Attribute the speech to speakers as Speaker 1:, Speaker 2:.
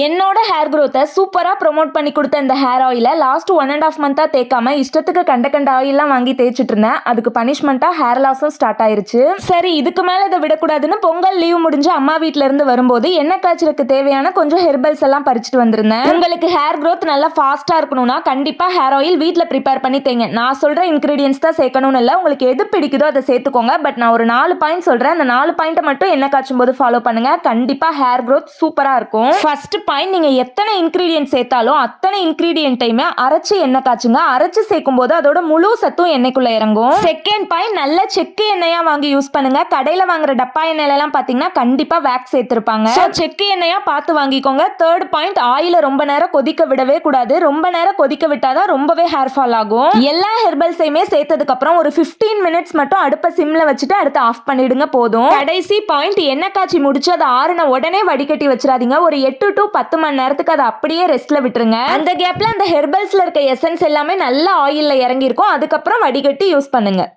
Speaker 1: என்னோட ஹேர் க்ரோத்தை சூப்பராக ப்ரொமோட் பண்ணி கொடுத்த இந்த ஹேர் ஆயிலை லாஸ்ட் ஒன் அண்ட் ஆஃப் மந்த்தாக தேய்க்காம இஷ்டத்துக்கு கண்ட கண்ட ஆயிலாம் வாங்கி தேய்ச்சிட்டு இருந்தேன் அதுக்கு பனிஷ்மெண்ட்டாக ஹேர் லாஸும் ஸ்டார்ட் ஆயிருச்சு. சரி இதுக்கு மேலே இதை விடக்கூடாதுன்னு பொங்கல் லீவ் முடிஞ்சு அம்மா வீட்டிலேருந்து வரும்போது என்ன காய்ச்சலுக்கு தேவையான கொஞ்சம் ஹெர்பல்ஸ் எல்லாம் பறிச்சுட்டு வந்திருந்தேன். உங்களுக்கு ஹேர் க்ரோத் நல்லா ஃபாஸ்ட்டாக இருக்கணும்னா கண்டிப்பாக ஹேர் ஆயில் வீட்டில் ப்ரிப்பேர் பண்ணி தேங்க நான் சொல்கிற இன்க்ரீடியன்ஸ் தான் சேர்க்கணும்னு இல்லை உங்களுக்கு எது பிடிக்குதோ அதை சேர்த்துக்கோங்க. பட் நான் ஒரு நாலு பாயிண்ட் சொல்கிறேன் அந்த நாலு பாயிண்ட்டை மட்டும் என்ன காய்ச்சும் போது ஃபாலோ பண்ணுங்கள் கண்டிப்பாக ஹேர் க்ரோத் சூப்பராக இருக்கும். பாயிண்ட் நீங்கள் எத்தனை இன்க்ரீடியன்ட் சேர்த்தாலும் அத்தனை இன்க்ரீடியன்ட்டையுமே அரைச்சி எண்ணெய் காய்ச்சுங்க. அரைச்சி சேர்க்கும் போது அதோட முழு சத்தும் எண்ணெய்க்குள்ள இறங்கும். செகண்ட் பாயிண்ட் நல்ல செக்கு எண்ணெயா வாங்கி யூஸ் பண்ணுங்க. கடையில வாங்குற டப்பா எண்ணெயில எல்லாம் பாத்தீங்கன்னா கண்டிப்பா வேக்ஸ் சேர்த்திருப்பாங்க. செக்கு எண்ணெயா பார்த்து வாங்கிக்கோங்க. தேர்ட் பாயிண்ட் ஆயில ரொம்ப நேரம் கொதிக்க விடவே கூடாது. ரொம்ப நேரம் கொதிக்க விட்டாதான் ரொம்பவே ஹேர் ஃபால் ஆகும். எல்லா ஹெர்பல்ஸையுமே சேர்த்ததுக்கு அப்புறம் ஒரு 15 மினிட்ஸ் மட்டும் அடுப்பை சிம்ல வச்சுட்டு அடுத்து ஆஃப் பண்ணிடுங்க போதும். கடைசி பாயிண்ட் எண்ணெய் காய்ச்சி முடிச்சு அதை ஆறுன உடனே வடிகட்டி வச்சிடாதீங்க. ஒரு எட்டு டு பத்து மணி நேரத்துக்கு அதை அப்படியே ரெஸ்ட்ல விட்டுருங்க. அந்த கேப்ல அந்த ஹெர்பல்ஸ்ல இருக்க எசன்ஸ் எல்லாமே நல்ல ஆயில்ல இறங்கி இருக்கும் அதுக்கப்புறம் வடிகட்டி யூஸ் பண்ணுங்க.